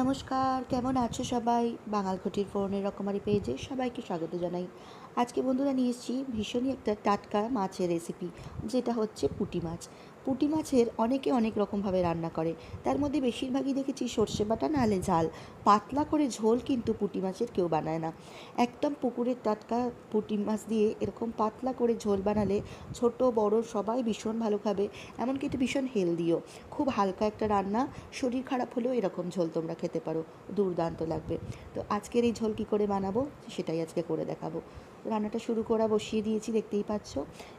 নমস্কার, কেমন আছো সবাই? বাঙাল ঘটির ফোরনের রকমারি পেয়েছে সবাইকে স্বাগত জানাই। আজকে বন্ধুরা নিয়ে এসেছি ভীষণই একটা টাটকা মাছের রেসিপি যেটা হচ্ছে পুটি মাছ। পুঁটি মাছের অনেকে অনেক রকমভাবে রান্না করে। তার মধ্যে বেশিরভাগই দেখেছি সর্ষে বাটা নাহলে ঝাল। পাতলা করে ঝোল কিন্তু পুঁটি মাছের কেউ বানায় না। একদম পুকুরের টাটকা পুঁটি মাছ দিয়ে এরকম পাতলা করে ঝোল বানালে ছোট, বড় সবাই ভীষণ ভালো খাবে। এমনকি এটা ভীষণ হেলদিও। খুব হালকা একটা রান্না, শরীর খারাপ হলেও এরকম ঝোল তোমরা খেতে পারো। দুর্দান্ত লাগবে। তো আজকের এই ঝোল কী করে বানাবো? সেটাই আজকে করে দেখাবো। রান্নাটা শুরু করা বসিয়ে দিয়েছি, দেখতেই পাচ্ছ।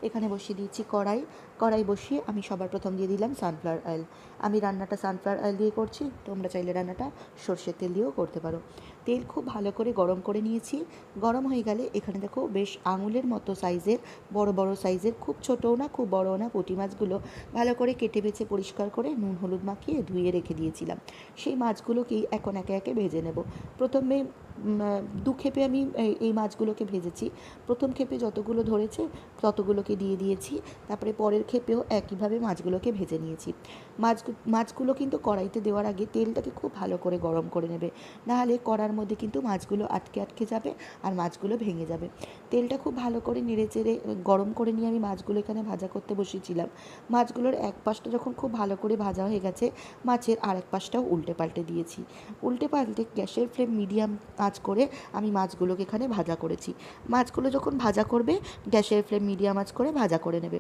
এখানে বসিয়ে দিয়েছি কড়াই। কড়াই বসিয়ে আমি সবার প্রথম দিয়ে দিলাম সানফ্লাওয়ার অয়েল আমি রান্নাটা সানফ্লাওয়ার অয়েল দিয়ে করছি, তোমরা চাইলে রান্নাটা সর্ষের তেল দিয়েও করতে পারো। তেল খুব ভালো করে গরম করে নিয়েছি। গরম হয়ে গেলে এখানে দেখো বেশ আঙুলের মতো সাইজের বড় বড় সাইজের খুব ছোটও না, খুব বড়ও না পুঁটি মাছগুলো ভালো করে কেটে বেছে পরিষ্কার করে নুন, হলুদ মাখিয়ে ধুয়ে রেখে দিয়েছিলাম। সেই মাছগুলোকেই এখন একে একে ভেজে নেব। প্রথমে দু ক্ষেপে আমি এই মাছগুলোকে ভেজেছি। প্রথম ক্ষেপে যতগুলো ধরেছে, ততগুলোকে দিয়ে দিয়েছি। তারপরে পরের ক্ষেপেও একইভাবে মাছগুলোকে ভেজে নিয়েছি। মাছ, মাছগুলো কিন্তু কড়াইতে দেওয়ার আগে তেলটাকে খুব ভালো করে গরম করে নেবে। নাহলে কড়ার মধ্যে কিন্তু মাছগুলো আটকে আটকে যাবে আর মাছগুলো ভেঙে যাবে। তেলটা খুব ভালো করে নেড়ে চেড়ে, গরম করে নিয়ে আমি মাছগুলো এখানে ভাজা করতে বসিয়েছিলাম মাছগুলোর এক পাশটা যখন খুব ভালো করে ভাজা হয়ে গেছে, মাছের আর এক পাশটাও উল্টে পাল্টে দিয়েছি। উল্টে পাল্টে গ্যাসের ফ্লেম মিডিয়াম আঁচ করে আমি মাছগুলোকে এখানে ভাজা করেছি। মাছগুলো যখন ভাজা করবে, গ্যাসের ফ্লেম, মিডিয়াম আঁচ করে ভাজা করে নেবে।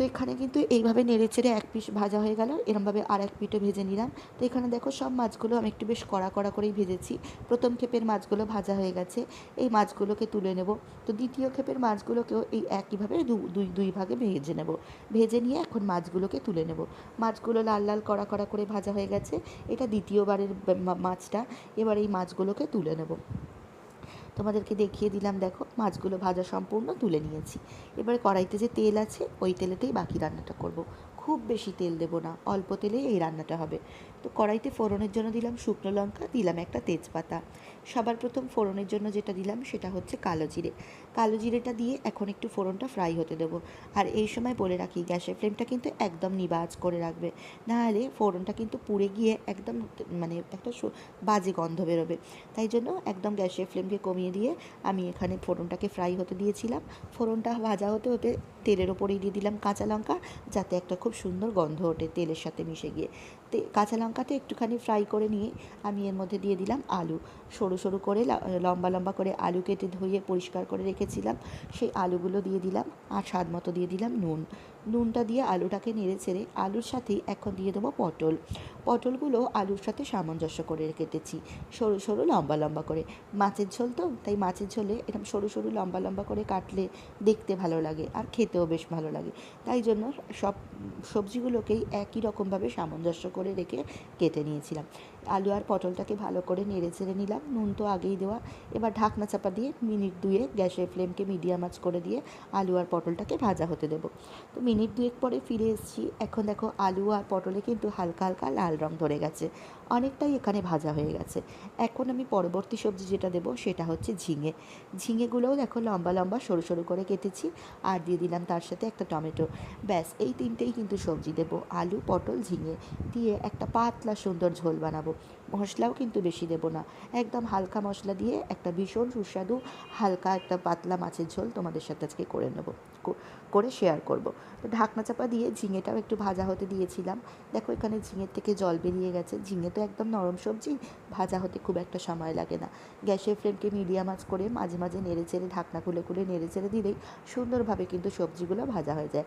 তো এখানে কিন্তু এইভাবে নেড়ে চেড়ে এক পিস ভাজা হয়ে গেল। এরমভাবে আর এক পিঠে ভেজে নিলাম। তো এখানে দেখো সব মাছগুলো আমি একটু বেশ কড়া কড়া করেই ভেজেছি। প্রথম ক্ষেপের মাছগুলো ভাজা হয়ে গেছে। এই মাছগুলোকে তুলে নেব। তো দ্বিতীয় ক্ষেপের মাছগুলোকেও এই একইভাবে দুই দুই ভাগে ভেজে নেব। ভেজে নিয়ে এখন মাছগুলোকে তুলে নেব। মাছগুলো লাল লাল কড়া কড়া করে ভাজা হয়ে গেছে। এটা দ্বিতীয়বারের মাছটা। এবার এই মাছগুলোকে তুলে নেব। তোমাদেরকে দেখিয়ে দিলাম, দেখো, মাছগুলো ভাজা সম্পূর্ণ তুলে নিয়েছি। এবার কড়াইতে যে তেল আছে, ওই তেলেতেই বাকি রান্নাটা করব। খুব বেশি তেল দেবো না, অল্প তেলেই এই রান্নাটা হবে। তো কড়াইতে ফোড়নের জন্য দিলাম শুকনো লঙ্কা, দিলাম একটা তেজপাতা। সবার প্রথম ফোড়নের জন্য যেটা দিলাম সেটা হচ্ছে কালো জিরে। কালো জিরেটা দিয়ে এখন একটু ফোড়নটা ফ্রাই হতে দেবো। আর এই সময় বলে রাখি, গ্যাসের ফ্লেমটা কিন্তু একদম নিবাজ করে রাখবে। নাহলে ফোড়নটা কিন্তু পুড়ে গিয়ে একদম মানে একটা বাজে গন্ধ বেরোবে। তাই জন্য একদম গ্যাসের ফ্লেমকে কমিয়ে দিয়ে আমি এখানে ফোড়নটাকে ফ্রাই হতে দিয়েছিলাম। ফোড়নটা ভাজা হতে হতে তেলের ওপরেই দিয়ে দিলাম কাঁচা লঙ্কা, যাতে একটা খুব সুন্দর গন্ধ ওঠে তেলের সাথে মিশে গিয়ে। তে, কাঁচা লঙ্কাটা একটুখানি ফ্রাই করে নিয়ে আমি এর মধ্যে দিয়ে দিলাম আলু। সরু সরু করে লম্বা লম্বা করে আলু কেটে ধুয়ে পরিষ্কার করে রেখেছিলাম। সেই আলুগুলো দিয়ে দিলাম আর স্বাদ মতো দিয়ে দিলাম নুন। নুনটা দিয়ে আলুটাকে নেড়ে ছেড়ে আলুর সাথেই এখন দিয়ে দেবো পটল। পটলগুলো আলুর সাথে সামঞ্জস্য করে কেটেছি সরু সরু লম্বা লম্বা করে। মাছের ঝোল তো, তাই মাছের ঝোলে এরকম সরু সরু লম্বা লম্বা করে কাটলে দেখতে ভালো লাগে আর খেতেও বেশ ভালো লাগে। তাই জন্য সব সবজিগুলোকেই একই রকমভাবে সামঞ্জস্য করে রেখে কেটে নিয়েছিলাম। আলু আর পটলটাকে ভালো করে নেড়ে ছেড়ে নিলাম। নুন তো আগেই দেওয়া। এবার ঢাকনা চাপা দিয়ে মিনিট দুয়ে গ্যাসের ফ্লেমকে মিডিয়াম আঁচ করে দিয়ে আলু আর পটলটাকে ভাজা হতে দেবো। তো মিনিট দুয়েক পরে ফিরে এসেছি। এখন দেখো আলু আর পটলে কিন্তু হালকা হালকা লাল রং ধরে গেছে। অনেকটাই এখানে ভাজা হয়ে গেছে। এখন আমি পরবর্তী সবজি যেটা দেব সেটা হচ্ছে ঝিঙে। ঝিঙেগুলোও দেখো লম্বা লম্বা সরু সরু করে কেটেছি আর দিয়ে দিলাম তার সাথে একটা টমেটো। ব্যাস, এই তিনটেই কিন্তু সবজি দেবো। আলু, পটল, ঝিঙে দিয়ে একটা পাতলা সুন্দর ঝোল বানাবো। মশলাও কিন্তু বেশি দেবো না। একদম হালকা মশলা দিয়ে একটা ভীষণ সুস্বাদু হালকা একটা পাতলা মাছের ঝোল তোমাদের সাথে আজকে করে নেব করে শেয়ার করব। তো ঢাকনা চাপা দিয়ে ঝিঙেটাও একটু ভাজা হতে দিয়েছিলাম। দেখো এখানে ঝিঙের থেকে জল বেরিয়ে গেছে। ঝিঙে তো একদম নরম সবজি, ভাজা হতে খুব একটা সময় লাগে না। গ্যাসের ফ্লেমকে মিডিয়াম আঁচ করে মাঝে মাঝে নেড়ে চেড়ে ঢাকনা খুলে খুলে নেড়ে চেড়ে দিলেই সুন্দরভাবে কিন্তু সবজিগুলো ভাজা হয়ে যায়।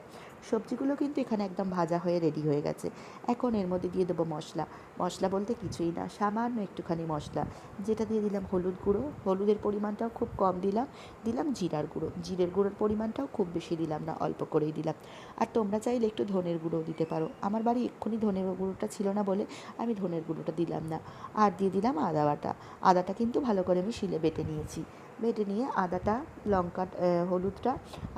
সবজিগুলো কিন্তু এখানে একদম ভাজা হয়ে রেডি হয়ে গেছে। এখন এর মধ্যে দিয়ে দেবো মশলা। মশলা বলতে কিছুই না, সামান্য একটুখানি মশলা। যেটা দিয়ে দিলাম হলুদ গুঁড়ো। হলুদের পরিমাণটাও খুব কম দিলাম। দিলাম জিরার গুঁড়ো। জিরের গুঁড়োর পরিমাণটাও খুব বেশি দিলাম না, অল্প করেই দিলাম। আর তোমরা চাইলে একটু ধনের গুঁড়োও দিতে পারো। আমার বাড়ি এক্ষুনি ধনের গুঁড়োটা ছিল না বলে আমি ধনের গুঁড়োটা দিলাম না। আর দিয়ে দিলাম আদা বাটা। আদাটা কিন্তু ভালো করে আমি শিলে বেটে নিয়েছি। বেটে নিয়ে আদাটা, লঙ্কা হলুদটা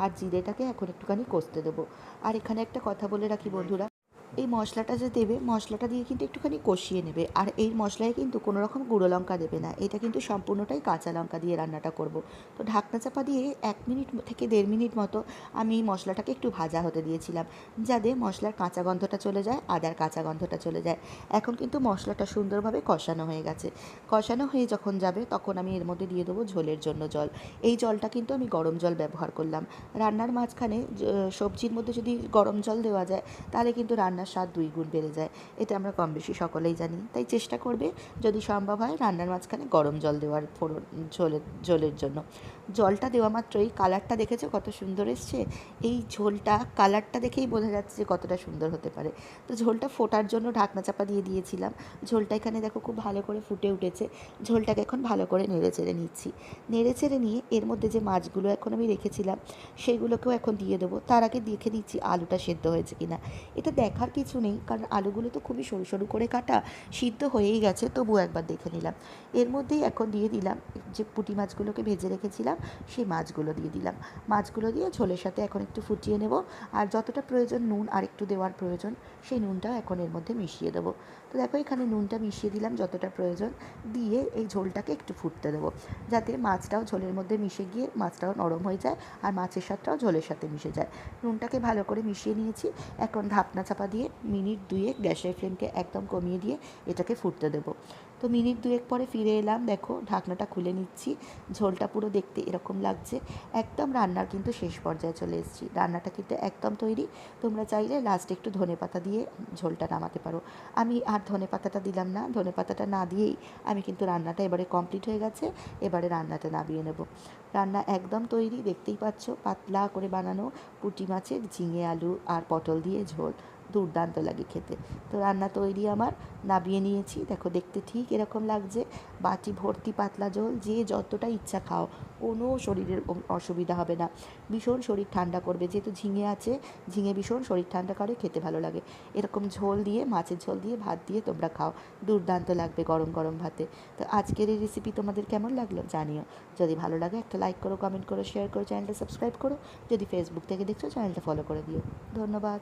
আর জিরেটাকে এখন একটুখানি কষতে দেবো। আর এখানে একটা কথা বলে রাখি বন্ধুরা। এই মশলাটা যে দেবে, মশলাটা দিয়ে কিন্তু একটুখানি কষিয়ে নেবে। আর এই মশলায় কিন্তু কোনো রকম গুঁড়ো লঙ্কা দেবে না। এটা কিন্তু সম্পূর্ণটাই কাঁচা লঙ্কা দিয়ে রান্নাটা করব। তো ঢাকনা চাপা দিয়ে এক মিনিট থেকে দেড় মিনিট মতো আমি এই মশলাটাকে একটু ভাজা হতে দিয়েছিলাম, যাতে মশলার কাঁচা গন্ধটা চলে যায়, আদার কাঁচা গন্ধটা চলে যায়। এখন কিন্তু মশলাটা সুন্দরভাবে কষানো হয়ে গেছে। কষানো হয়ে যখন যাবে, তখন আমি এর মধ্যে দিয়ে দেবো ঝোলের জন্য জল। এই জলটা কিন্তু আমি গরম জল ব্যবহার করলাম। রান্নার মাঝখানে সবজির মধ্যে যদি গরম জল দেওয়া যায়, তাহলে কিন্তু রান্নার স্বাদ দুই গুণ বেড়ে যায়। এটা আমরা কম বেশি সকলেই জানি। তাই চেষ্টা করবে যদি সম্ভব হয় রান্নার মাঝখানে গরম জল দেওয়ার ফোড়ন ঝোলের ঝোলের জন্য। জলটা দেওয়া মাত্রই কালারটা দেখেছ কত সুন্দর এসছে? এই ঝোলটা কালারটা দেখেই বোঝা যাচ্ছে যে কতটা সুন্দর হতে পারে। তো ঝোলটা ফোটার জন্য ঢাকনা চাপা দিয়ে দিয়েছিলাম। ঝোলটা এখানে দেখো খুব ভালো করে ফুটে উঠেছে। ঝোলটাকে এখন ভালো করে নেড়ে চেড়ে নিচ্ছি। নেড়ে চেড়ে নিয়ে এর মধ্যে যে মাছগুলো এখন আমি রেখেছিলাম, সেগুলোকেও এখন দিয়ে দেবো। তার আগে দেখে নিচ্ছি আলুটা সেদ্ধ হয়েছে কিনা। এটা দেখার কিছু নেই, কারণ আলুগুলো তো খুবই সরু সরু করে কাটা, সিদ্ধ হয়েই গেছে তবু একবার দেখে নিলাম। এর মধ্যেই এখন দিয়ে দিলাম যে পুঁটি মাছগুলোকে ভেজে রেখেছিলাম। সেই মাছগুলো দিয়ে দিলাম। মাছগুলো দিয়ে ঝোলের সাথে এখন একটু ফুটিয়ে নেব। আর যতটা প্রয়োজন নুন আর একটু দেওয়ার প্রয়োজন, সেই নুনটাও এখন এর মধ্যে মিশিয়ে দেবো। তো দেখো এখানে নুনটা মিশিয়ে দিলাম যতটা প্রয়োজন। দিয়ে এই ঝোলটাকে একটু ফুটতে দেবো। যাতে মাছটাও ঝোলের মধ্যে মিশে গিয়ে মাছটাও নরম হয়ে যায় আর মাছের স্বাদটাও ঝোলের সাথে মিশে যায়। নুনটাকে ভালো করে মিশিয়ে নিয়েছি। এখন ঢাকনা চাপা দিয়ে মিনিট দুয়েক গ্যাসের ফ্লেমকে একদম কমিয়ে দিয়ে এটাকে ফুটতে দেবো। তো মিনিট দুয়েক পরে ফিরে এলাম। দেখো, ঢাকনাটা খুলে নিচ্ছি। ঝোলটা পুরো দেখতে এরকম লাগছে। একদম রান্নার কিন্তু শেষ পর্যায়ে চলে এসেছি। রান্নাটা কিন্তু একদম তৈরি। তোমরা চাইলে লাস্টে একটু ধনে পাতা দিয়ে ঝোলটা নামাতে পারো। আমি আর ধনে পাতাটা দিলাম না। ধনে পাতাটা না দিয়েই আমি কিন্তু রান্নাটা এবারে কমপ্লিট হয়ে গেছে। এবারে রান্নাটা নামিয়ে নেব। রান্না একদম তৈরি। দেখতেই পাচ্ছ, পাতলা করে বানানো পুঁটি মাছের ঝিঙে আলু আর পটল দিয়ে ঝোল। দুর্দান্ত লাগে খেতে। তো রান্না তৈরি আমার নামিয়ে নিয়েছি। দেখো, দেখতে ঠিক এরকম লাগছে। বাটি ভর্তি পাতলা ঝোল যে যতটা ইচ্ছা খাও। কোনো শরীরের অসুবিধা হবে না। ভীষণ শরীর ঠান্ডা করবে। যেহেতু ঝিঙে আছে, ঝিঙে ভীষণ শরীর ঠান্ডা করে, খেতে ভালো লাগে। এরকম ঝোল দিয়ে, মাছের ঝোল দিয়ে ভাত দিয়ে তোমরা খাও। দুর্দান্ত লাগবে গরম গরম ভাতে। তো আজকের এই রেসিপি তোমাদের কেমন লাগল জানিও। যদি ভালো লাগে একটা লাইক করো কমেন্ট করো শেয়ার করো চ্যানেলটা সাবস্ক্রাইব করো। যদি ফেসবুক থেকে দেখছ চ্যানেলটা ফলো করে দিও। ধন্যবাদ।